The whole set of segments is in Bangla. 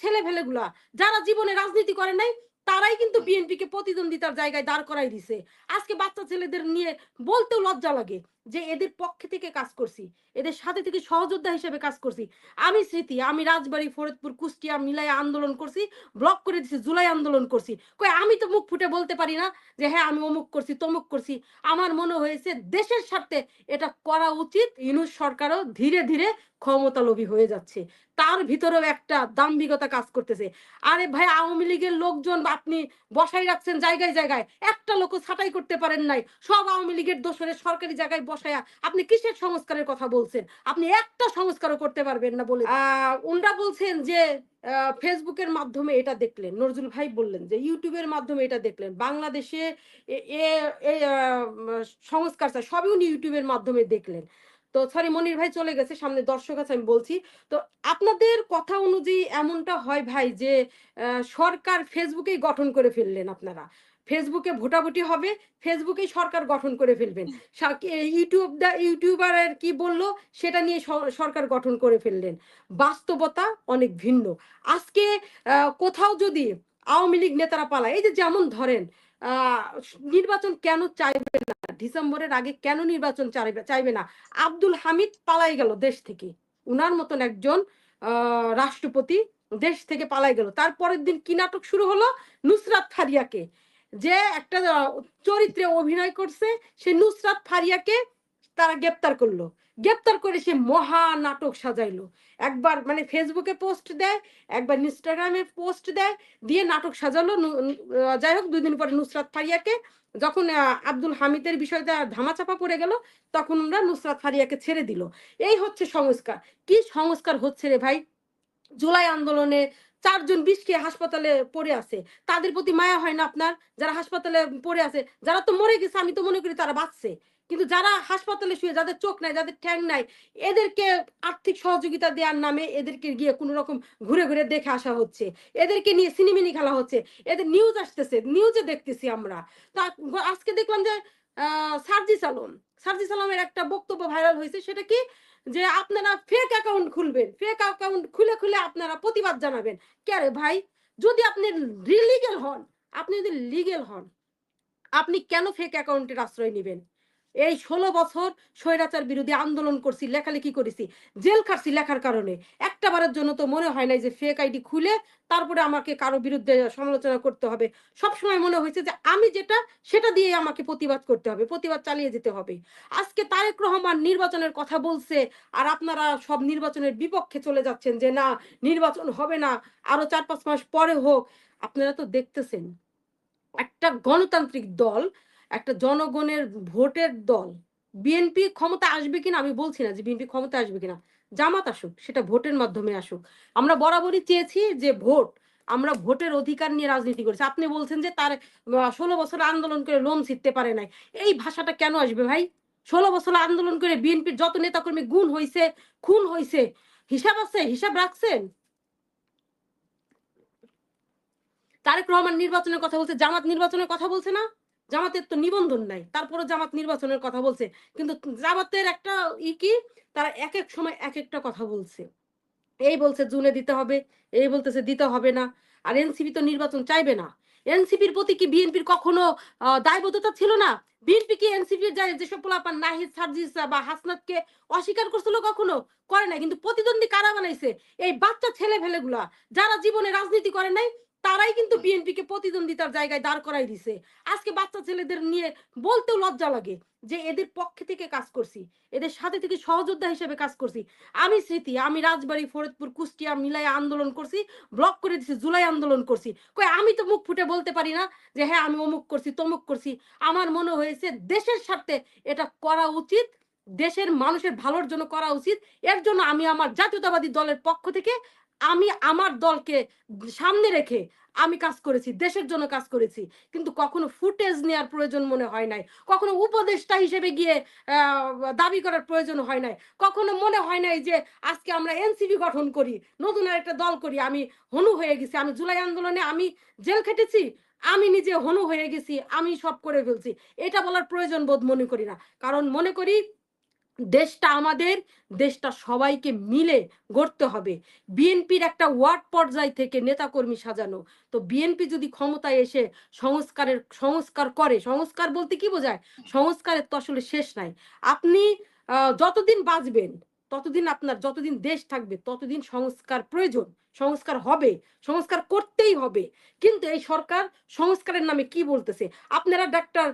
ছেলে ফেলেগুলা যারা জীবনে রাজনীতি করে নাই তারাই কিন্তু বিএনপি কে প্রতিদ্বন্দ্বিতার জায়গায় দাঁড় করাই দিছে। আজকে বাচ্চা ছেলেদের নিয়ে বলতেও লজ্জা লাগে। যে এদের পক্ষে থেকে কাজ করছি, এদের সাথে থেকে সহযোদ্ধা হিসেবে কাজ করছি। আমি স্মৃতি, আমি রাজবাড়ি, ফরিদপুর, কুষ্টিয়া মিলাই আন্দোলন করছি ব্লক করে দিছি, জুলাই আন্দোলন করছি। কই, আমি তো মুখ ফুটে বলতে পারি না যে হ্যাঁ আমি অমুক করছি, তমুক করছি। আমার মনে হয়েছে দেশের স্বার্থে এটা করা উচিত ইউনুস সরকারও ধীরে ধীরে ক্ষমতা লোভী হয়ে যাচ্ছে। তার ভিতরেও একটা দাম্ভিকতা কাজ করতেছে। আরে ভাই, আওয়ামী লীগের লোকজন আপনি বসাই রাখছেন জায়গায় জায়গায়। একটা লোক ছাঁটাই করতে পারেন নাই। সব আওয়ামী লীগের দোষরে সরকারি জায়গায় বসায়া আপনি কিসের সংস্কারের কথা বলছেন? আপনি একটা সংস্কারও করতে পারবেন না বলে। উনরা বলছেন যে ফেসবুকের মাধ্যমে এটা দেখলেন। নজরুল ভাই বললেন যে, ইউটিউবের মাধ্যমে এটা দেখলেন। বাংলাদেশে এ- সংস্কার সবই উনি ইউটিউবের মাধ্যমে দেখলেন। তো সরি মনির ভাই চলে গেছে, সামনে দর্শক আছে, আমি বলছি। তো আপনাদের কথা অনুযায়ী এমনটা হয় ভাই যে সরকার ফেসবুকেই গঠন করে ফেললেন আপনারা। ফেসবুকে ভোটাভুটি হবে ফেসবুকেই সরকার গঠন করে ফেলবেন। ইউটিউব দা ইউটিউবারের কি বলল, সেটা নিয়ে সরকার গঠন করে ফেললেন। বাস্তবতা অনেক ভিন্ন। আজকে কোথাও যদি আওয়ামী লীগ নেতারা পালায়, এই যে যেমন ধরেন নির্বাচন কেন চাইবে না? ডিসেম্বরের আগে কেন নির্বাচন চাইবে না? আব্দুল হামিদ পালাই গেল দেশ থেকে। উনার মতন একজন রাষ্ট্রপতি দেশ থেকে পালাই গেল। তারপরের দিন কি নাটক শুরু হলো? নুসরাত ফারিয়াকে। যে একটা চরিত্রে অভিনয় করছে, সে নুসরাত ফারিয়াকে তারা গ্রেপ্তার করল। গ্রেপ্তার করে সে মহা নাটক সাজাইলো। একবার মানে ফেসবুকে পোস্ট দেয়, একবার ইনস্টাগ্রামে পোস্ট দেয়, দিয়ে নাটক সাজালো। যাই হোক দুই দিন পরে নুসরাত ফারিয়াকে যখন আব্দুল হামিদের বিষয়টা ধামাচাপা পড়ে গেল, তখন ওরা নুসরাত ফারিয়াকে ছেড়ে দিল। এই হচ্ছে সংস্কার। কি সংস্কার হচ্ছে রে ভাই? জুলাই আন্দোলনে চারজন বিষ খেয়ে হাসপাতালে পড়ে আছে। তাদের প্রতি মায়া হয় না আপনার? যারা হাসপাতালে পড়ে আছে যারা তো মরে গেছে আমি তো মনে করি তারা বাঁচছে। কিন্তু যারা হাসপাতালে শুয়ে যাদের চোখ নাই যাদের ঠ্যাং নাই এদেরকে আর্থিক সহযোগিতা দেওয়ার নামে এদেরকে গিয়ে কোনো রকম ঘুরে ঘুরে দেখে আসা হচ্ছে। এদেরকে নিয়ে সিনেমিনি খেলা হচ্ছে। এদের নিউজ আসতেছে নিউজে দেখতেছি আমরা। তা আজকে দেখলাম যে আহ, সার্জিস আলম সার্জিস আলমের একটা বক্তব্য ভাইরাল হয়েছে সেটা কি? যে আপনারা ফেক অ্যাকাউন্ট খুলবেন ফেক অ্যাকাউন্ট খুলে খুলে আপনারা প্রতিবাদ জানাবেন। কে ভাই? যদি আপনি রিলিগেল হন, আপনি যদি লিগেল হন, আপনি কেন ফেক অ্যাকাউন্টের আশ্রয় নেবেন? এই ষোলো বছর স্বৈরাচার বিরোধী আন্দোলন করছি, লেখালেখি করেছি, জেল খাটছি লেখার কারণে। একটা বারের জন্য তো মনে হয় নাই যে ফেক আইডি খুলে তারপরে আমাকে কারও বিরুদ্ধে সমালোচনা করতে হবে। সবসময় মনে হয়েছে যে আমি যেটা, সেটা দিয়ে আমাকে প্রতিবাদ করতে হবে, প্রতিবাদ চালিয়ে যেতে হবে। আজকে তারেক রহমান নির্বাচনের কথা বলছে আর আপনারা সব নির্বাচনের বিপক্ষে চলে যাচ্ছেন যে না, নির্বাচন হবে না, আরও চার পাঁচ মাস পরে হোক। আপনারা তো দেখতেছেন, একটা গণতান্ত্রিক দল একটা জনগণের ভোটের দল। বিএনপি ক্ষমতা আসবে কিনা আমি বলছি না যে বিএনপি ক্ষমতা আসবে কিনা। জামাত আসুক, সেটা ভোটের মাধ্যমে আসুক। আমরা বরাবরই চেয়েছি যে ভোট, আমরা ভোটের অধিকার নিয়ে রাজনীতি করেছি। আপনি বলছেন যে তার ষোলো বছর আন্দোলন করে লোম ছিটতে পারে নাই। এই ভাষাটা কেন আসবে ভাই? ষোলো বছর আন্দোলন করে বিএনপির যত নেতাকর্মী গুণ হয়েছে খুন হয়েছে হিসাব আছে, হিসাব রাখছেন? তারেক রহমান নির্বাচনের কথা বলছে, জামাত নির্বাচনের কথা বলছে না? জামাতের তো নিবন্ধন নাই। তারপরে জামাত নির্বাচনের কথা বলছে। কিন্তু জামাতের একটা ই কি? তারা এক এক সময় এক একটা কথা বলছে। এই বলছে জুনে দিতে হবে, এই বলতেছে দিতে হবে না। আর এনসিপি তো নির্বাচন চাইবে না। এনসিপির প্রতি কি বিএনপির কখনো দায়বদ্ধতা ছিল না? বিএনপি কি এনসিপির যায় যেসব পোলাপান নাহিদ, সার্জিস বা হাসনাতকে অস্বীকার করছিল কখনো? করে না কিন্তু প্রতিদ্বন্দ্বী কারা বানাইছে? এই বাচ্চা ছেলে ফেলেগুলা যারা জীবনে রাজনীতি করে নাই তারাই কিন্তু বিএনপি কে প্রতিদ্বন্দ্বিতার জায়গায় দাঁড় করাই দিছে। আজকে বাচ্চা ছেলেদের নিয়ে বলতেও লজ্জা লাগে যে এদের পক্ষে থেকে কাজ করছি, এদের সাথে থেকে সহযোদ্ধা হিসেবে কাজ করছি। আমি স্মৃতি, আমি রাজবাড়ি, ফরিদপুর, কুষ্টিয়া মিলাই আন্দোলন করছি, ব্লক করে দিছি, জুলাই আন্দোলন করছি। কই, আমি তো মুখ ফুটে বলতে পারি না যে হ্যাঁ আমি অমুক করছি, তমুক করছি। আমার মনে হয়েছে দেশের স্বার্থে এটা করা উচিত, দেশের মানুষের ভালোর জন্য করা উচিত। এর জন্য আমি আমার জাতীয়তাবাদী দলের পক্ষ থেকে আমি আমার দলকে সামনে রেখে আমি কাজ করেছি, দেশের জন্য কাজ করেছি। কিন্তু কখনো ফুটেজ নেওয়ার প্রয়োজন মনে হয় নাই। কখনো উপদেষ্টা হিসেবে গিয়ে দাবি করার প্রয়োজন হয় নাই। কখনো মনে হয় নাই যে আজকে আমরা এনসিপি গঠন করি, নতুন একটা দল করি, আমি হনু হয়ে গেছি। আমি জুলাই আন্দোলনে আমি জেল খেটেছি, আমি নিজে হনু হয়ে গেছি, আমি সব করে ফেলছি। এটা বলার প্রয়োজন বোধ মনে করি না। কারণ মনে করি দেশটা আমাদের, দেশটা সবাইকে মিলে গড়তে হবে। বিএনপির একটা ওয়ার্ড পর্যায় থেকে নেতাকর্মী সাজানো। তো বিএনপি যদি ক্ষমতায় এসে সংস্কারের, সংস্কার করে, সংস্কার বলতে কি বোঝায়? সংস্কারের তো আসলে শেষ নাই। আপনি যতদিন বাঁচবেন, ততদিন আপনার, যতদিন দেশ থাকবে, ততদিন সংস্কার প্রয়োজন। সংস্কার হবে, সংস্কার করতেই হবে। কিন্তু এই সরকার সংস্কারের নামে কি বলতেছে? আপনারা ডাক্তার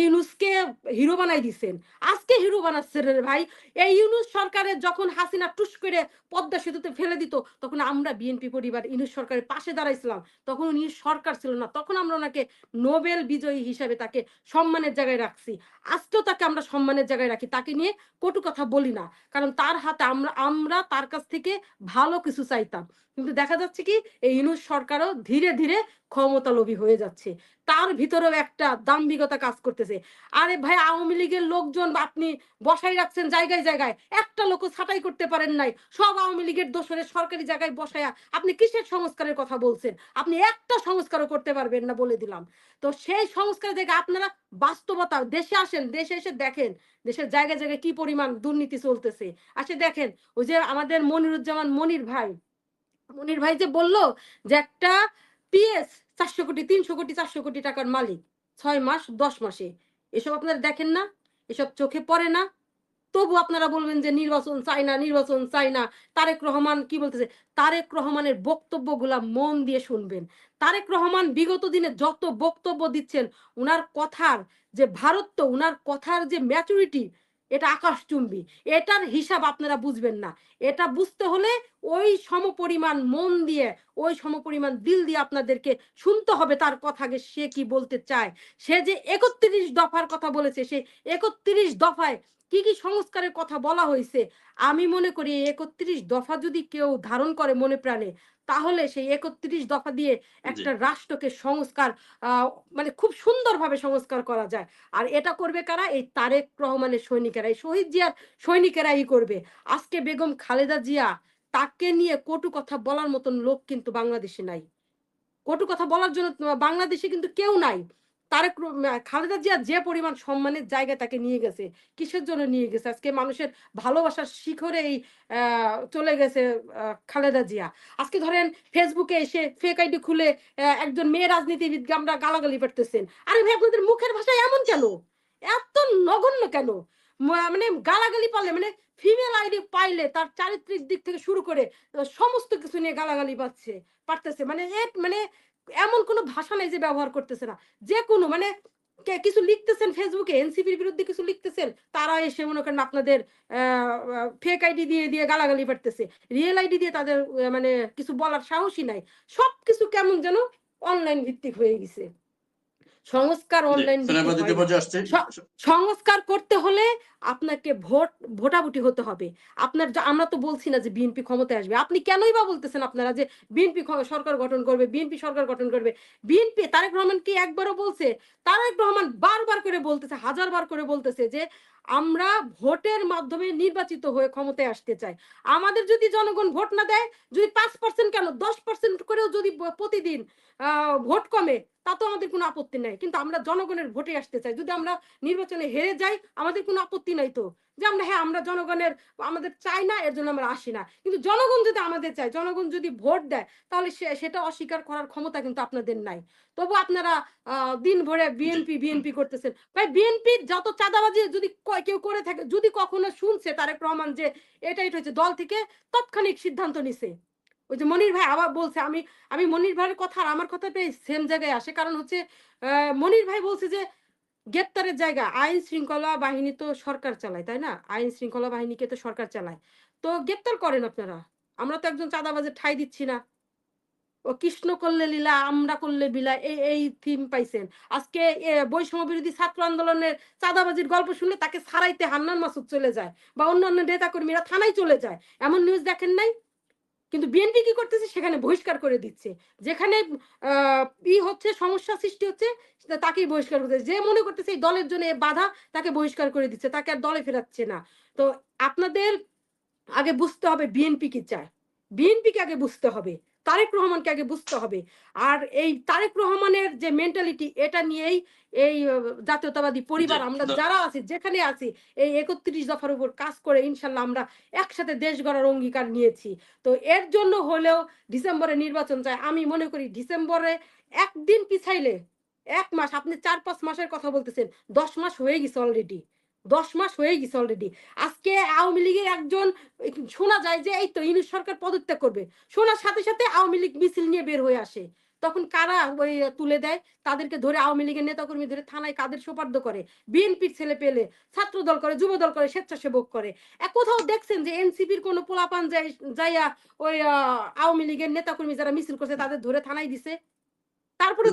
ইউনুসকে হিরো বানাই দিছেন। আজকে হিরো বানাচ্ছেন ভাই। এই ইউনুস সরকারের যখন হাসিনা টুস করে পদ্মা সেতুতে ফেলে দিত, তখন আমরা বিএনপি পরিবার ইউনুস সরকারের পাশে দাঁড়াইছিলাম। তখন উনি সরকার ছিল না। তখন আমরা ওনাকে নোবেল বিজয়ী হিসাবে তাকে সম্মানের জায়গায় রাখছি। আজকেও তাকে আমরা সম্মানের জায়গায় রাখি। তাকে নিয়ে কটু কথা বলি না। কারণ তার হাতে আমরা আমরা তার কাছ থেকে ভালো কিছু চাইতাম। কিন্তু দেখা যাচ্ছে কি, এই ইউনুস সরকারও ধীরে ধীরে ক্ষমতালোভী হয়ে যাচ্ছে। তার ভিতরেও একটা দাম্ভিকতা কাজ করতেছে। আরে ভাই, আওয়ামী লীগের লোকজন আপনি বসাই রাখছেন জায়গায় জায়গায়। একটা লোক ছাঁটাই করতে পারেন নাই। সব আওয়ামী লীগের দোষরে সরকারি জায়গায় বসায়া আপনি কিসের সংস্কারের কথা বলছেন? আপনি একটা সংস্কারও করতে পারবেন না বলে দিলাম। তো সেই সংস্কারের জায়গায় আপনারা বাস্তবতা, দেশে আসেন, দেশে এসে দেখেন, দেশের জায়গায় জায়গায় কি পরিমাণ দুর্নীতি চলতেছে। আসে দেখেন, ওই যে আমাদের মনিরুজ্জামান মনির ভাই মনির ভাই যে বলল যে একটা পিএস চারশো কোটি, তিনশো কোটি, চারশো কোটি টাকার মালিক, ছয় মাস, দশ মাসে। এসব আপনারা দেখেন না, এসব চোখে পড়ে না। তবু আপনারা বলবেন যে নির্বাচন চাই না, নির্বাচন চাই না। তারেক রহমান কি বলতেছে? তারেক রহমানের বক্তব্যগুলা মন দিয়ে শুনবেন। তারেক রহমান বিগত দিনে যত বক্তব্য দিচ্ছেন, উনার কথার যে ভারত তো উনার কথার যে ম্যাচুরিটি এটা আকাশচুম্বী। এটার হিসাব আপনারা বুঝবেন না। এটা বুঝতে হলে ওই সমপরিমাণ মন দিয়ে, ওই সমপরিমাণ দিল দিয়ে আপনাদেরকে শুনতে হবে তার কথাকে সে কি বলতে চায়। সে যে একত্রিশ দফার কথা বলেছে, সে একত্রিশ দফায় কি কি সংস্কারের কথা বলা হয়েছে? আমি মনে করি একত্রিশ দফা যদি কেউ ধারণ করে মনে প্রাণে তাহলে সেই একত্রিশ দফা দিয়ে একটা রাষ্ট্রকে সংস্কার মানে খুব সুন্দরভাবে সংস্কার করা যায়। আর এটা করবে কারা? এই তারেক রহমানের সৈনিকেরা এই শহীদ জিয়ার সৈনিকেরাই করবে। আজকে বেগম খালেদা জিয়া তাকে নিয়ে কটু কথা বলার মতন লোক কিন্তু বাংলাদেশে নাই। কটু কথা বলার জন্য বাংলাদেশে কিন্তু কেউ নাই। তারেক খালেদা জিয়া যে পরিমাণ সম্মানের জায়গায় তাকে নিয়ে গেছে, কিসের জন্য নিয়ে গেছে? আজকে মানুষের ভালোবাসার শিখরে এই চলে গেছে খালেদা জিয়া। আজকে ধরেন ফেসবুকে এসে ফেক আইডি খুলে একজন মেয়ে রাজনীতিবিদকে আমরা গালাগালি করতেছেন। আরে ভাই, আপনাদের মুখের ভাষা এমন কেন? এত নগণ্য কেন? মানে গালাগালি পারলে মানে ফিমেল আইডি পাইলে তার চারিত্রিক দিক থেকে শুরু করে সমস্ত কিছু নিয়ে গালাগালি পাচ্ছে, পারতেছে। মানে এ মানে এমন কোনো ভাষা নেই যে ব্যবহার করতেছে না। যে কোনো মানে কিছু লিখতেছেন ফেসবুকে এনসিপির বিরুদ্ধে কিছু লিখতেছেন, তারা এসে মনে করেন আপনাদের ফেক আইডি দিয়ে দিয়ে গালাগালি পারতেছে রিয়েল আইডি দিয়ে তাদের মানে কিছু বলার সাহসই নাই। সবকিছু কেমন যেন অনলাইন ভিত্তিক হয়ে গেছে। সংস্কার অনলাইন সংস্কার করতে হলে আপনাকে ভোট ভোটাভুটি হতে হবে। আপনার আমরা তো বলছি না যে বিএনপি ক্ষমতায় আসবে। আপনি কেনই বা বলতেছেন আপনারা যে বিএনপি সরকার গঠন করবে বিএনপি সরকার গঠন করবে। বিএনপি তারেক রহমান কি একবারও বলছে? তারেক রহমান বারবার করে বলতেছে হাজার বার করে বলতেছে যে আমরা ভোটের মাধ্যমে নির্বাচিত হয়ে ক্ষমতায় আসতে চাই। আমাদের যদি জনগণ ভোট না দেয় যদি পাঁচ পার্সেন্ট কেন দশ পার্সেন্ট করেও যদি প্রতিদিন ভোট কমে, তা তো আমাদের কোনো আপত্তি নাই। কিন্তু আমরা জনগণের ভোটে আসতে চাই। যদি আমরা নির্বাচনে হেরে যাই, আমাদের কোনো আপত্তি নাই তো? যে আমরা হ্যাঁ আমরা জনগণের, আমাদের চাই না, এর জন্য আমরা আসি না। কিন্তু জনগণ যদি আমাদের চায়, জনগণ যদি ভোট দেয়, তাহলে সেটা অস্বীকার করার ক্ষমতা কিন্তু আপনাদের নাই। তবু আপনারা দিন ভরে বিএনপি বিএনপি করতেছেন। ভাই বিএনপি যত চাঁদাবাজি যদি কেউ করে থাকে, যদি কখনো শুনছে তারেক রহমান যে এটা এটা হচ্ছে দল থেকে তৎক্ষণিক সিদ্ধান্ত নিছে। ওই যে মনির ভাই আবার বলছে, আমি আমি মনির ভাইয়ের কথা আর আমার কথা পেয়ে সেম জায়গায় আসে। কারণ হচ্ছে মনির ভাই বলছে যে, গ্রেপ্তারের জায়গা, আইন শৃঙ্খলা বাহিনী তো সরকার চালায়, তাই না? আইন শৃঙ্খলা বাহিনীকে তো সরকার চালায়। তো গ্রেপ্তার করেন আপনারা? আমরা তো একজন চাঁদাবাজের ঠাই দিচ্ছি না। ও কৃষ্ণ করলে লীলা, আমরা করলে বিলা এই এই থিম পাইছেন। আজকে বৈষম্য বিরোধী ছাত্র আন্দোলনের চাঁদাবাজির গল্প শুনলে তাকে ছাড়াইতে হান্নান মাসুদ চলে যায়, বা অন্যান্য নেতা কর্মীরা থানায় চলে যায়। এমন নিউজ দেখেন নাই? কিন্তু বিএনপি কি করতেছে? সেখানে বহিষ্কার করে দিচ্ছে। যেখানে ই হচ্ছে, সমস্যা সৃষ্টি হচ্ছে তাকেই বহিষ্কার করতেছে যে মনে করতেছে, এই দলের জন্য বাধা, তাকে বহিষ্কার করে দিচ্ছে। তাকে আর দলে ফেরাচ্ছে না। তো আপনাদের আগে বুঝতে হবে বিএনপি কি চায়। বিএনপি কে আগে বুঝতে হবে। তারেক রহমানকে আগে বুঝতে হবে। আর এই তারেক রহমানের যে মেন্টালিটি এটা নিয়েই এই জাতীয়তাবাদী পরিবার আমরা যারা আছি যেখানে আছি এই একত্রিশ দফার উপর কাজ করে ইনশাল্লাহ আমরা একসাথে দেশ গড়ার অঙ্গীকার নিয়েছি। তো এর জন্য হলেও ডিসেম্বরে নির্বাচন চাই। আমি মনে করি ডিসেম্বরে একদিন পিছাইলে এক মাস আপনি চার পাঁচ মাসের কথা বলতেছেন দশ মাস হয়ে গেছে অলরেডি দশ মাস হয়ে গেছে অলরেডি আজকে আওয়ামী লীগের একজন শোনা যায় যে এই তো ইউনিট সরকার পদত্যাগ করবে। শোনার সাথে সাথে আওয়ামী লীগ মিছিল নিয়ে বের হয়ে আসে। তখন কারা ওই তুলে দেয়? তাদেরকে ধরে আওয়ামী লীগের নেতাকর্মী ধরে থানায় কাদের সোপার্দ করে? বিএনপির ছেলে পেলে ছাত্র দল করে যুব দল করে স্বেচ্ছাসেবক করে। এক কোথাও দেখছেন যে এনসিপির কোনো পোলাপান যাই যাইয়া ওই আওয়ামী লীগের নেতাকর্মী যারা মিছিল করছে তাদের ধরে থানায় দিছে? তারপরে